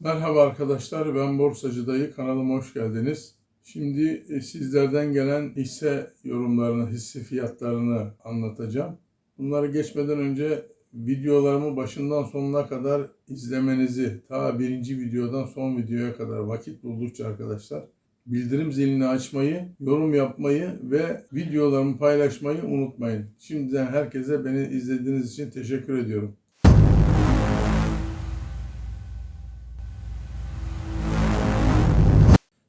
Merhaba arkadaşlar, ben Borsacı Dayı. Kanalıma hoş geldiniz. Şimdi e, sizlerden gelen hisse yorumlarını, hisse fiyatlarını anlatacağım. Bunları geçmeden önce videolarımı başından sonuna kadar izlemenizi, ta birinci videodan son videoya kadar vakit buldukça arkadaşlar, bildirim zilini açmayı, yorum yapmayı ve videolarımı paylaşmayı unutmayın. Şimdiden herkese beni izlediğiniz için teşekkür ediyorum.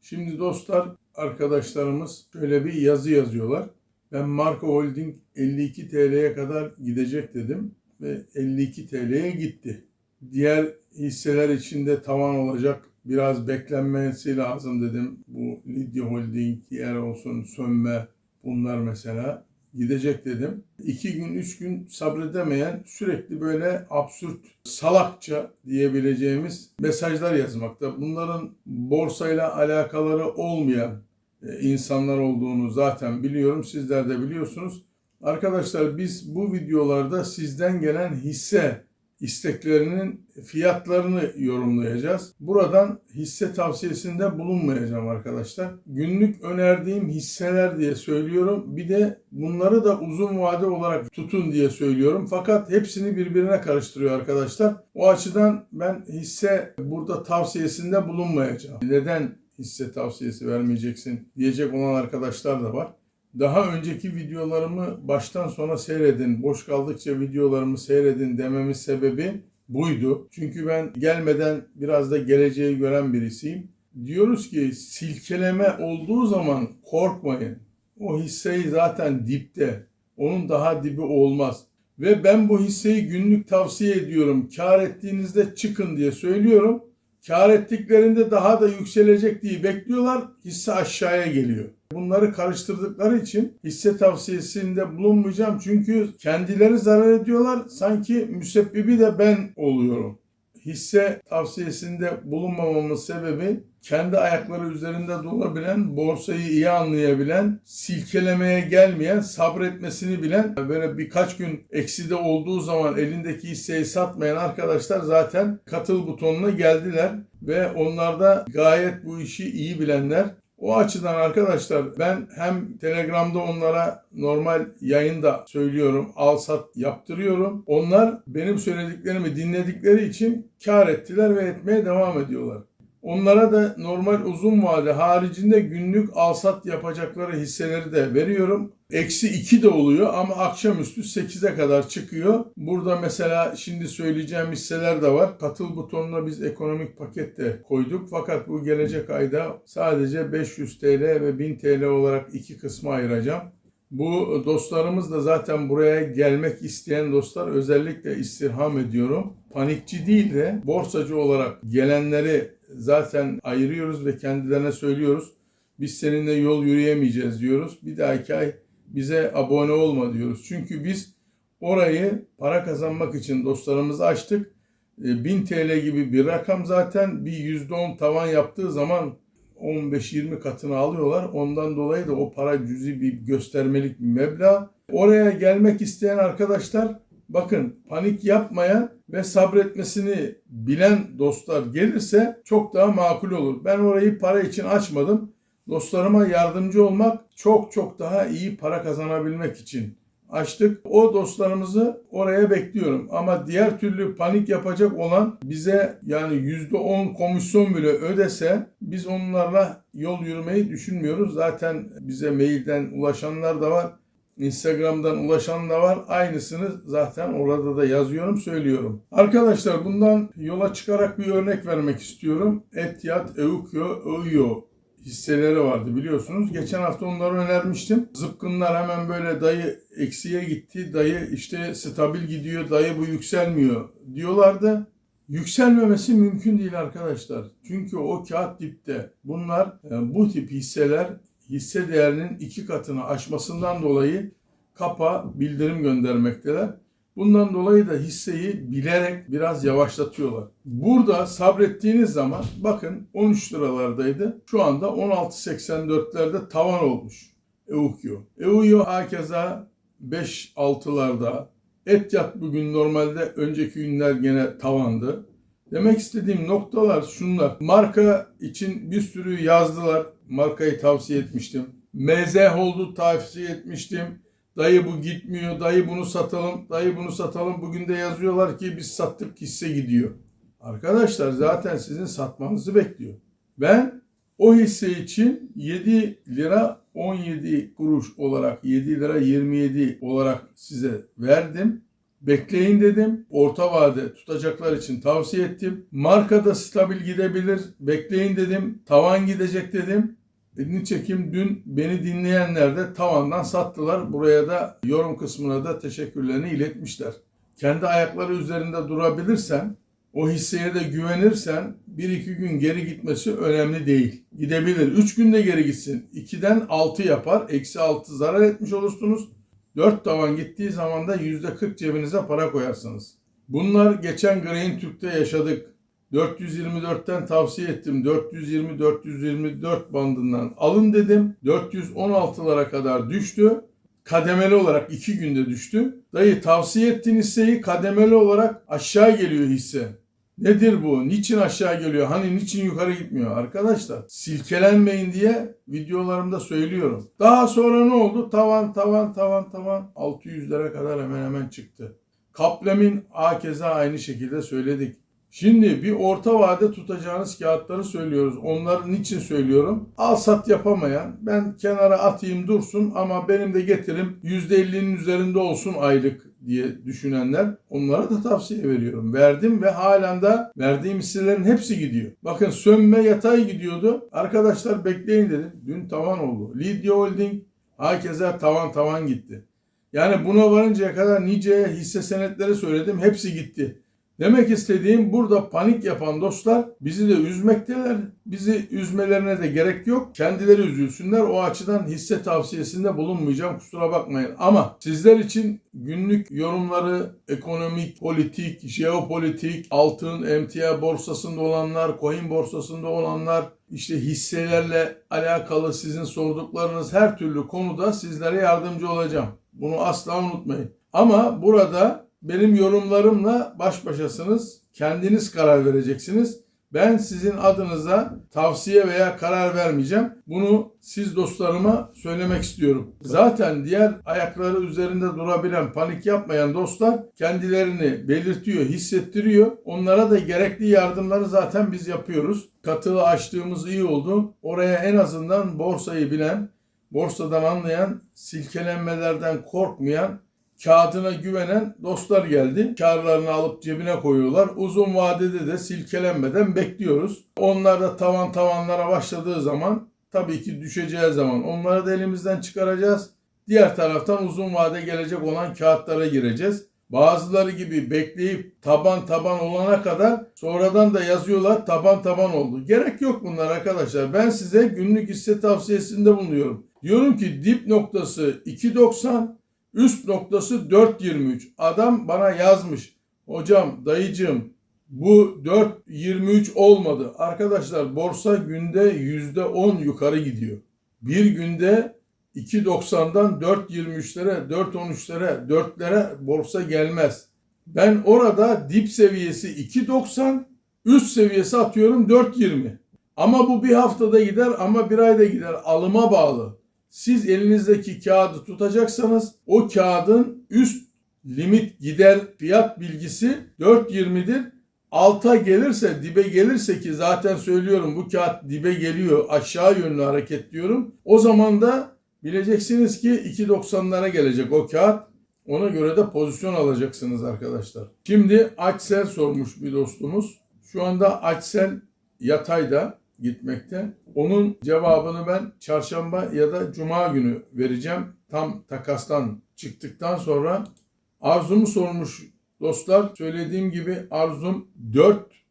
Şimdi dostlar, arkadaşlarımız şöyle bir yazı yazıyorlar. Ben Marco Holding 52 TL'ye kadar gidecek dedim ve 52 TL'ye gitti. Diğer hisseler içinde tavan olacak. Biraz beklenmesi lazım dedim. Bu Lidya Holding, diğer olsun Sönme bunlar mesela gidecek dedim. İki gün, üç gün sabredemeyen sürekli böyle absürt, salakça diyebileceğimiz mesajlar yazmakta. Bunların borsayla alakaları olmayan e, insanlar olduğunu zaten biliyorum. Sizler de biliyorsunuz. Arkadaşlar biz bu videolarda sizden gelen hisse isteklerinin fiyatlarını yorumlayacağız. Buradan hisse tavsiyesinde bulunmayacağım arkadaşlar. Günlük önerdiğim hisseler diye söylüyorum. Bir de bunları da uzun vade olarak tutun diye söylüyorum. Fakat hepsini birbirine karıştırıyor arkadaşlar. O açıdan ben hisse burada tavsiyesinde bulunmayacağım. Neden hisse tavsiyesi vermeyeceksin diyecek olan arkadaşlar da var. Daha önceki videolarımı baştan sona seyredin, boş kaldıkça videolarımı seyredin dememin sebebi buydu. Çünkü ben gelmeden biraz da geleceği gören birisiyim. Diyoruz ki silkeleme olduğu zaman korkmayın. O hisseyi zaten dipte. Onun daha dibi olmaz. Ve ben bu hisseyi günlük tavsiye ediyorum. Kar ettiğinizde çıkın diye söylüyorum. Kar ettiklerinde daha da yükselecek diye bekliyorlar. Hisse aşağıya geliyor. Bunları karıştırdıkları için hisse tavsiyesinde bulunmayacağım. Çünkü kendileri zarar ediyorlar. Sanki müsebbibi de ben oluyorum. Hisse tavsiyesinde bulunmamamın sebebi kendi ayakları üzerinde durabilen, borsayı iyi anlayabilen, silkelemeye gelmeyen, sabretmesini bilen, böyle birkaç gün ekside olduğu zaman elindeki hisseyi satmayan arkadaşlar zaten katıl butonuna geldiler ve onlar da gayet bu işi iyi bilenler. O açıdan arkadaşlar ben hem Telegram'da onlara normal yayında söylüyorum, al sat yaptırıyorum. Onlar benim söylediklerimi dinledikleri için kar ettiler ve etmeye devam ediyorlar. Onlara da normal uzun vade haricinde günlük alsat yapacakları hisseleri de veriyorum. Eksi 2 de oluyor ama akşamüstü 8'e kadar çıkıyor. Burada mesela şimdi söyleyeceğim hisseler de var. Katıl butonuna biz ekonomik paket de koyduk. Fakat bu gelecek ayda sadece 500 TL ve 1000 TL olarak iki kısma ayıracağım. Bu dostlarımız da zaten buraya gelmek isteyen dostlar özellikle istirham ediyorum. Panikçi değil de borsacı olarak gelenleri zaten ayırıyoruz ve kendilerine söylüyoruz. Biz seninle yol yürüyemeyeceğiz diyoruz. Bir dahaki ay bize abone olma diyoruz. Çünkü biz orayı para kazanmak için dostlarımızı açtık. 1000 TL gibi bir rakam zaten bir %10 tavan yaptığı zaman 15-20 katını alıyorlar. Ondan dolayı da o para cüzi bir göstermelik bir meblağ. Oraya gelmek isteyen arkadaşlar bakın panik yapmayan ve sabretmesini bilen dostlar gelirse çok daha makul olur. Ben orayı para için açmadım. Dostlarıma yardımcı olmak çok çok daha iyi para kazanabilmek için açtık. O dostlarımızı oraya bekliyorum. Ama diğer türlü panik yapacak olan bize yani %10 komisyon bile ödese biz onlarla yol yürümeyi düşünmüyoruz. Zaten bize mailden ulaşanlar da var. Instagram'dan ulaşan da var. Aynısını zaten orada da yazıyorum, söylüyorum. Arkadaşlar bundan yola çıkarak bir örnek vermek istiyorum. Etihad, Eukyo, Oyo hisseleri vardı biliyorsunuz. Geçen hafta onları önermiştim. Zıpkınlar hemen böyle dayı eksiye gitti. Dayı işte stabil gidiyor. Dayı bu yükselmiyor diyorlardı. Yükselmemesi mümkün değil arkadaşlar. Çünkü o kağıt dipte. Bunlar yani bu tip hisseler hisse değerinin iki katını aşmasından dolayı kapa bildirim göndermekteler. Bundan dolayı da hisseyi bilerek biraz yavaşlatıyorlar. Burada sabrettiğiniz zaman bakın 13 liralardaydı. Şu anda 16.84'lerde tavan olmuş. Eukyo. Eukyo hakeza 5-6'larda. Etyat bugün normalde önceki günler gene tavandı. Demek istediğim noktalar şunlar. Marka için bir sürü yazdılar. Markayı tavsiye etmiştim. MZ Hold'u tavsiye etmiştim. Dayı bu gitmiyor, dayı bunu satalım, dayı bunu satalım. Bugün de yazıyorlar ki biz sattık hisse gidiyor. Arkadaşlar zaten sizin satmanızı bekliyor. Ben o hisse için 7 lira 17 kuruş olarak 7 lira 27 olarak size verdim. Bekleyin dedim. Orta vade tutacaklar için tavsiye ettim. Markada stabil gidebilir. Bekleyin dedim. Tavan gidecek dedim. Nitekim dün beni dinleyenler de tavandan sattılar. Buraya da yorum kısmına da teşekkürlerini iletmişler. Kendi ayakları üzerinde durabilirsen, o hisseye de güvenirsen bir iki gün geri gitmesi önemli değil. Gidebilir. Üç günde geri gitsin. 2'den 6 yapar. Eksi 6 zarar etmiş olursunuz. 4 tavan gittiği zaman da %40 cebinize para koyarsınız. Bunlar geçen Green Türk'te yaşadık. 424'ten tavsiye ettim. 420-424 bandından alın dedim. 416'lara kadar düştü. Kademeli olarak 2 günde düştü. Dayı tavsiye ettiğin hisseyi kademeli olarak aşağı geliyor hisse. Nedir bu? Niçin aşağı geliyor? Hani niçin yukarı gitmiyor? Arkadaşlar silkelenmeyin diye videolarımda söylüyorum. Daha sonra ne oldu? Tavan tavan tavan tavan 600'lere kadar hemen hemen çıktı. Kaplem'in akeza aynı şekilde söyledik. Şimdi bir orta vade tutacağınız kağıtları söylüyoruz. Onları niçin söylüyorum? Al sat yapamayan, ben kenara atayım dursun ama benim de getirim %50'nin üzerinde olsun aylık diye düşünenler onlara da tavsiye veriyorum. Verdim ve halen de verdiğim hisselerin hepsi gidiyor. Bakın sönme yatay gidiyordu. Arkadaşlar bekleyin dedim. Dün tavan oldu. Lidya Holding herkese tavan tavan gitti. Yani buna varıncaya kadar nice hisse senetleri söyledim. Hepsi gitti. Demek istediğim burada panik yapan dostlar bizi de üzmekteler. Bizi üzmelerine de gerek yok. Kendileri üzülsünler. O açıdan hisse tavsiyesinde bulunmayacağım. Kusura bakmayın. Ama sizler için günlük yorumları ekonomik, politik, jeopolitik, altın, emtia borsasında olanlar, coin borsasında olanlar, işte hisselerle alakalı sizin sorduklarınız her türlü konuda sizlere yardımcı olacağım. Bunu asla unutmayın. Ama burada benim yorumlarımla baş başasınız. Kendiniz karar vereceksiniz. Ben sizin adınıza tavsiye veya karar vermeyeceğim. Bunu siz dostlarıma söylemek istiyorum. Zaten diğer ayakları üzerinde durabilen, panik yapmayan dostlar kendilerini belirtiyor, hissettiriyor. Onlara da gerekli yardımları zaten biz yapıyoruz. Katılı açtığımız iyi oldu. Oraya en azından borsayı bilen, borsadan anlayan, silkelenmelerden korkmayan kağıdına güvenen dostlar geldi. Karlarını alıp cebine koyuyorlar. Uzun vadede de silkelenmeden bekliyoruz. Onlar da tavan tavanlara başladığı zaman tabii ki düşeceği zaman onları da elimizden çıkaracağız. Diğer taraftan uzun vade gelecek olan kağıtlara gireceğiz. Bazıları gibi bekleyip taban taban olana kadar sonradan da yazıyorlar taban taban oldu. Gerek yok bunlar arkadaşlar. Ben size günlük hisse tavsiyesinde bulunuyorum. Diyorum ki dip noktası 2.90 Üst noktası 4.23. Adam bana yazmış. Hocam, dayıcım bu 4.23 olmadı. Arkadaşlar borsa günde %10 yukarı gidiyor. Bir günde 2.90'dan 4.23'lere, 4.13'lere, 4'lere borsa gelmez. Ben orada dip seviyesi 2.90, üst seviyesi atıyorum 4.20. Ama bu bir haftada gider ama bir ayda gider. Alıma bağlı. Siz elinizdeki kağıdı tutacaksanız o kağıdın üst limit gider fiyat bilgisi 4.20'dir. Alta gelirse dibe gelirse ki zaten söylüyorum bu kağıt dibe geliyor aşağı yönlü hareketliyorum. O zaman da bileceksiniz ki 2.90'lara gelecek o kağıt. Ona göre de pozisyon alacaksınız arkadaşlar. Şimdi Açsel sormuş bir dostumuz. Şu anda Açsel yatayda gitmekte. Onun cevabını ben çarşamba ya da cuma günü vereceğim. Tam takastan çıktıktan sonra arzumu sormuş dostlar. Söylediğim gibi arzum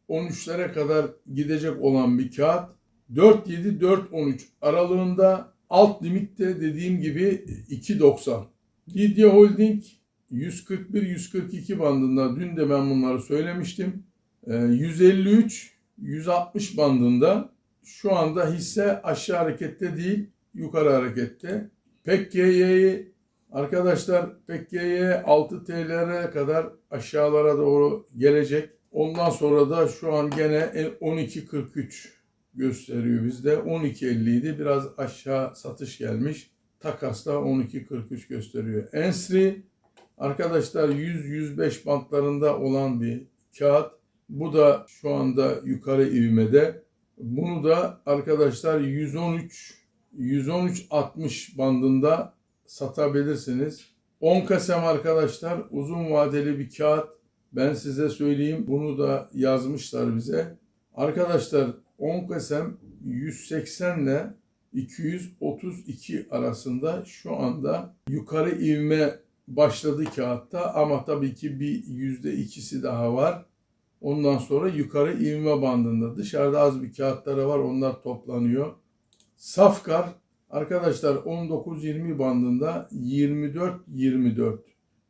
4-13'lere kadar gidecek olan bir kağıt. 4-7-4-13 aralığında alt limitte dediğim gibi 2.90. Lidya Holding 141-142 bandında dün de ben bunları söylemiştim. 153 160 bandında şu anda hisse aşağı harekette değil, yukarı harekette. PEKK'yi arkadaşlar PEKK'ye 6 TL'ye kadar aşağılara doğru gelecek. Ondan sonra da şu an gene 12.43 gösteriyor bizde. 12.50 idi. Biraz aşağı satış gelmiş. Takasla 12.43 gösteriyor. Ensri arkadaşlar 100-105 bantlarında olan bir kağıt. Bu da şu anda yukarı ivmede. Bunu da arkadaşlar 113 113.60 bandında satabilirsiniz. 10 Kasem arkadaşlar uzun vadeli bir kağıt. Ben size söyleyeyim bunu da yazmışlar bize. Arkadaşlar 10 Kasem 180 ile 232 arasında şu anda yukarı ivme başladı kağıtta ama tabii ki bir yüzde ikisi daha var. Ondan sonra yukarı ivme bandında. Dışarıda az bir kağıtları var onlar toplanıyor. Safkar arkadaşlar 19-20 bandında 24-24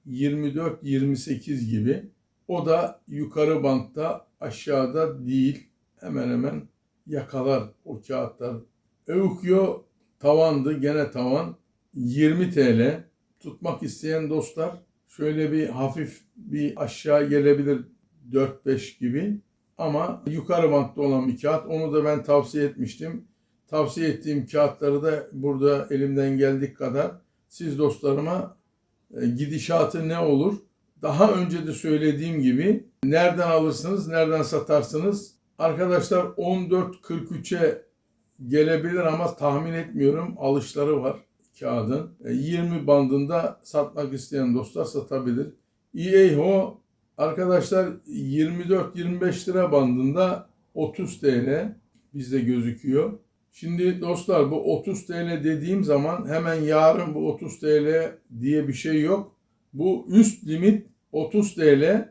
24-28 gibi. O da yukarı bantta aşağıda değil. Hemen hemen yakalar o kağıtlar. Eukyo tavandı gene tavan 20 TL. Tutmak isteyen dostlar şöyle bir hafif bir aşağı gelebilir 4-5 gibi. Ama yukarı bantta olan bir kağıt. Onu da ben tavsiye etmiştim. Tavsiye ettiğim kağıtları da burada elimden geldik kadar siz dostlarıma e, gidişatı ne olur? Daha önce de söylediğim gibi nereden alırsınız, nereden satarsınız? Arkadaşlar 14.43'e gelebilir ama tahmin etmiyorum alışları var kağıdın. E, 20 bandında satmak isteyen dostlar satabilir. EAHO arkadaşlar 24-25 lira bandında 30 TL bizde gözüküyor. Şimdi dostlar bu 30 TL dediğim zaman hemen yarın bu 30 TL diye bir şey yok. Bu üst limit 30 TL.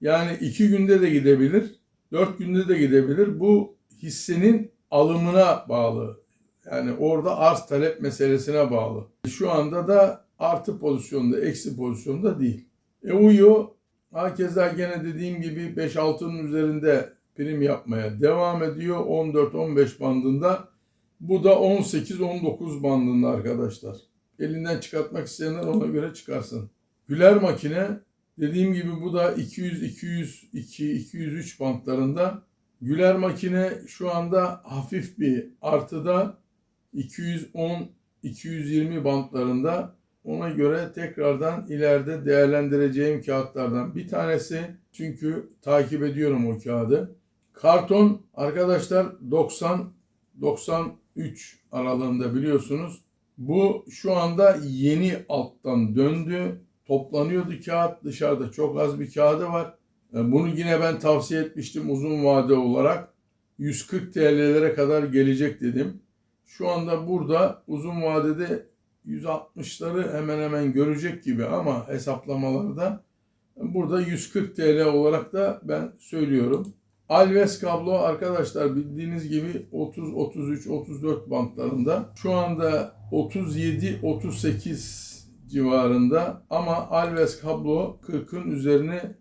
Yani 2 günde de gidebilir, 4 günde de gidebilir. Bu hissenin alımına bağlı. Yani orada arz talep meselesine bağlı. Şu anda da artı pozisyonda, eksi pozisyonda değil. EUYO hakeza gene dediğim gibi 5-6'nın üzerinde prim yapmaya devam ediyor. 14-15 bandında. Bu da 18-19 bandında arkadaşlar. Elinden çıkartmak isteyenler ona göre çıkarsın. Güler makine dediğim gibi bu da 200, 202, 203 bantlarında. Güler makine şu anda hafif bir artıda 210, 220 bantlarında. Ona göre tekrardan ileride değerlendireceğim kağıtlardan bir tanesi. Çünkü takip ediyorum o kağıdı. Karton arkadaşlar 90 93 aralığında biliyorsunuz. Bu şu anda yeni alttan döndü. Toplanıyordu kağıt. Dışarıda çok az bir kağıdı var. E, Bunu yine ben tavsiye etmiştim uzun vade olarak. 140 TL'lere kadar gelecek dedim. Şu anda burada uzun vadede 160'ları hemen hemen görecek gibi ama hesaplamalarda burada 140 TL olarak da ben söylüyorum. Alves kablo arkadaşlar bildiğiniz gibi 30, 33, 34 bantlarında. Şu anda 37, 38 civarında ama Alves kablo 40'ın üzerine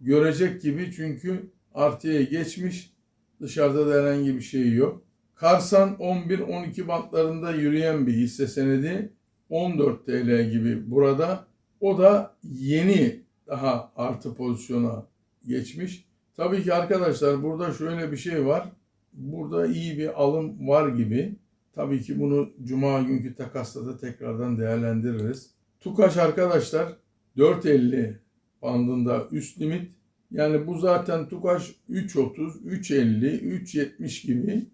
görecek gibi çünkü artıya geçmiş. Dışarıda da herhangi bir şey yok. Karsan 11-12 bantlarında yürüyen bir hisse senedi. 14 TL gibi burada. O da yeni daha artı pozisyona geçmiş. Tabii ki arkadaşlar burada şöyle bir şey var. Burada iyi bir alım var gibi. Tabii ki bunu cuma günkü takasla da tekrardan değerlendiririz. Tukaş arkadaşlar 4.50 bandında üst limit. Yani bu zaten Tukaş 3.30, 3.50, 3.70 gibi.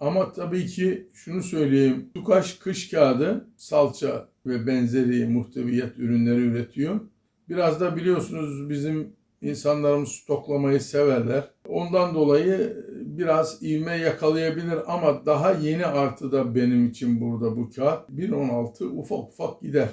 Ama tabii ki şunu söyleyeyim. Tukaş kış kağıdı, salça ve benzeri muhteviyat ürünleri üretiyor. Biraz da biliyorsunuz bizim insanlarımız stoklamayı severler. Ondan dolayı biraz ivme yakalayabilir ama daha yeni artı da benim için burada bu kağıt. 1.16 ufak ufak gider.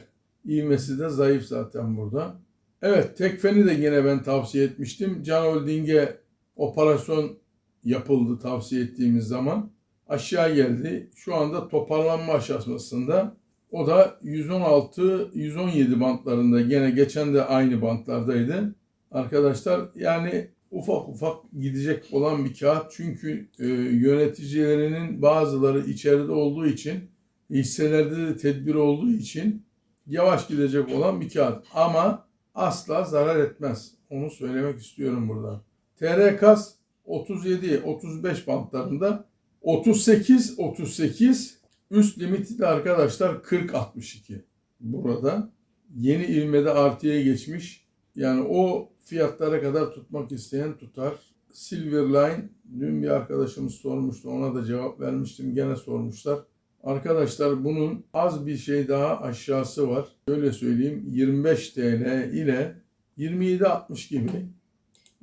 İvmesi de zayıf zaten burada. Evet Tekfen'i de yine ben tavsiye etmiştim. Can Holding'e operasyon yapıldı tavsiye ettiğimiz zaman. Aşağı geldi. Şu anda toparlanma aşamasında. O da 116-117 bantlarında. Gene geçen de aynı bantlardaydı. Arkadaşlar yani ufak ufak gidecek olan bir kağıt. Çünkü e, yöneticilerinin bazıları içeride olduğu için hisselerde de tedbir olduğu için yavaş gidecek olan bir kağıt. Ama asla zarar etmez. Onu söylemek istiyorum burada. TR kas 37-35 bantlarında 38-38 üst limiti de arkadaşlar 40-62 burada. Yeni ivmede artıya geçmiş. Yani o fiyatlara kadar tutmak isteyen tutar. Silverline dün bir arkadaşımız sormuştu. Ona da cevap vermiştim. Gene sormuşlar. Arkadaşlar bunun az bir şey daha aşağısı var. Şöyle söyleyeyim 25 TL ile 27.60 gibi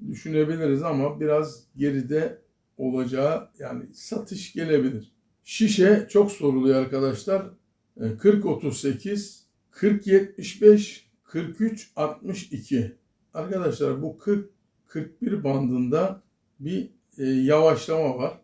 düşünebiliriz ama biraz geride olacağı yani satış gelebilir. Şişe çok soruluyor arkadaşlar. E, 40.38, 40.75, 43.62. Arkadaşlar bu 40-41 bandında bir e, yavaşlama var.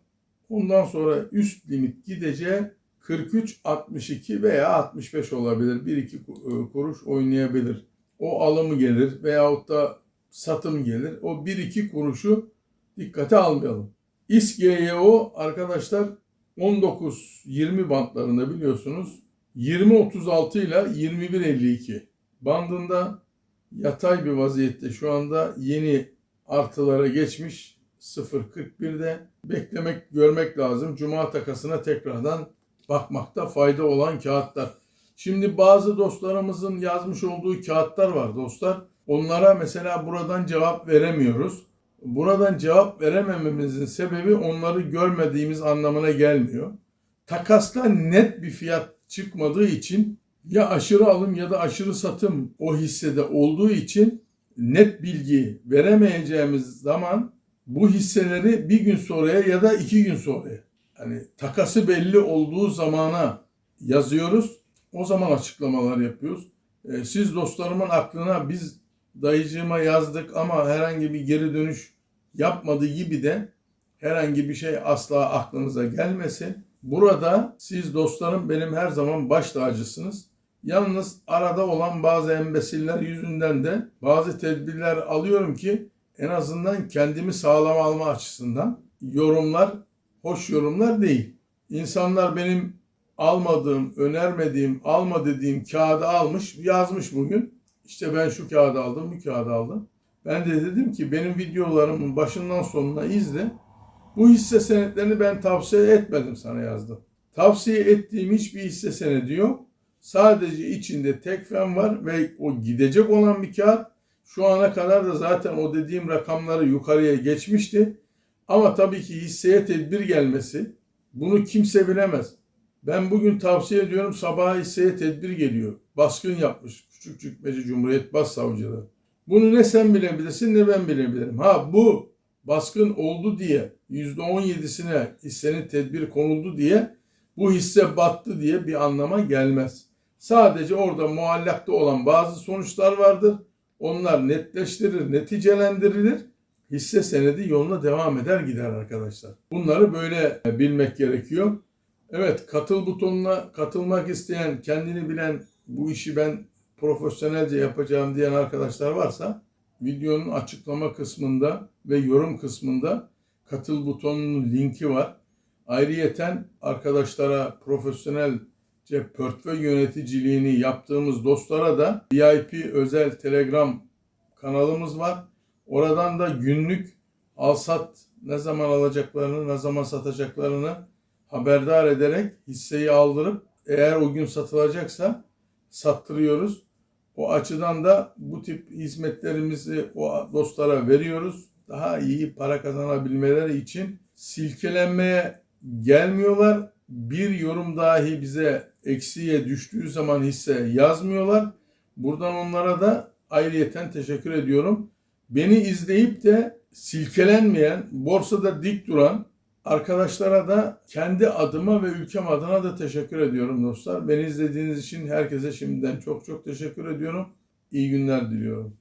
Ondan sonra üst limit gideceği 43-62 veya 65 olabilir. 1-2 kuruş oynayabilir. O alımı gelir veyahut da satım gelir. O 1-2 kuruşu dikkate almayalım. İSGYO arkadaşlar 19-20 bantlarında biliyorsunuz 20-36 ile 21-52 bandında yatay bir vaziyette şu anda yeni artılara geçmiş 0.41'de beklemek görmek lazım. Cuma takasına tekrardan bakmakta fayda olan kağıtlar. Şimdi bazı dostlarımızın yazmış olduğu kağıtlar var dostlar. Onlara mesela buradan cevap veremiyoruz. Buradan cevap veremememizin sebebi onları görmediğimiz anlamına gelmiyor. Takasla net bir fiyat çıkmadığı için ya aşırı alım ya da aşırı satım o hissede olduğu için net bilgi veremeyeceğimiz zaman bu hisseleri bir gün sonraya ya da iki gün sonraya hani takası belli olduğu zamana yazıyoruz. O zaman açıklamalar yapıyoruz. Ee, siz dostlarımın aklına biz dayıcığıma yazdık ama herhangi bir geri dönüş yapmadı gibi de herhangi bir şey asla aklınıza gelmesin. Burada siz dostlarım benim her zaman baş tacısınız. Yalnız arada olan bazı embesiller yüzünden de bazı tedbirler alıyorum ki en azından kendimi sağlam alma açısından yorumlar hoş yorumlar değil. İnsanlar benim almadığım, önermediğim, alma dediğim kağıdı almış, yazmış bugün. İşte ben şu kağıdı aldım, bu kağıdı aldım. Ben de dedim ki benim videolarımın başından sonuna izle. Bu hisse senetlerini ben tavsiye etmedim sana yazdım. Tavsiye ettiğim hiçbir hisse senedi yok. Sadece içinde tek fen var ve o gidecek olan bir kağıt. Şu ana kadar da zaten o dediğim rakamları yukarıya geçmişti. Ama tabii ki hisseye tedbir gelmesi bunu kimse bilemez. Ben bugün tavsiye ediyorum sabaha hisseye tedbir geliyor. Baskın yapmış Küçükçekmece Cumhuriyet Başsavcılığı. Bunu ne sen bilebilirsin ne ben bilebilirim. Ha bu baskın oldu diye %17'sine hissenin tedbir konuldu diye bu hisse battı diye bir anlama gelmez. Sadece orada muallakta olan bazı sonuçlar vardır. Onlar netleştirir, neticelendirilir. Hisse senedi yoluna devam eder gider arkadaşlar. Bunları böyle bilmek gerekiyor. Evet katıl butonuna katılmak isteyen, kendini bilen bu işi ben profesyonelce yapacağım diyen arkadaşlar varsa videonun açıklama kısmında ve yorum kısmında katıl butonunun linki var. Ayrıyeten arkadaşlara profesyonelce portföy yöneticiliğini yaptığımız dostlara da VIP özel Telegram kanalımız var. Oradan da günlük alsat ne zaman alacaklarını, ne zaman satacaklarını haberdar ederek hisseyi aldırıp eğer o gün satılacaksa sattırıyoruz. O açıdan da bu tip hizmetlerimizi o dostlara veriyoruz. Daha iyi para kazanabilmeleri için silkelenmeye gelmiyorlar. Bir yorum dahi bize eksiye düştüğü zaman hisse yazmıyorlar. Buradan onlara da ayrıyeten teşekkür ediyorum. Beni izleyip de silkelenmeyen, borsada dik duran arkadaşlara da kendi adıma ve ülkem adına da teşekkür ediyorum dostlar. Beni izlediğiniz için herkese şimdiden çok çok teşekkür ediyorum. İyi günler diliyorum.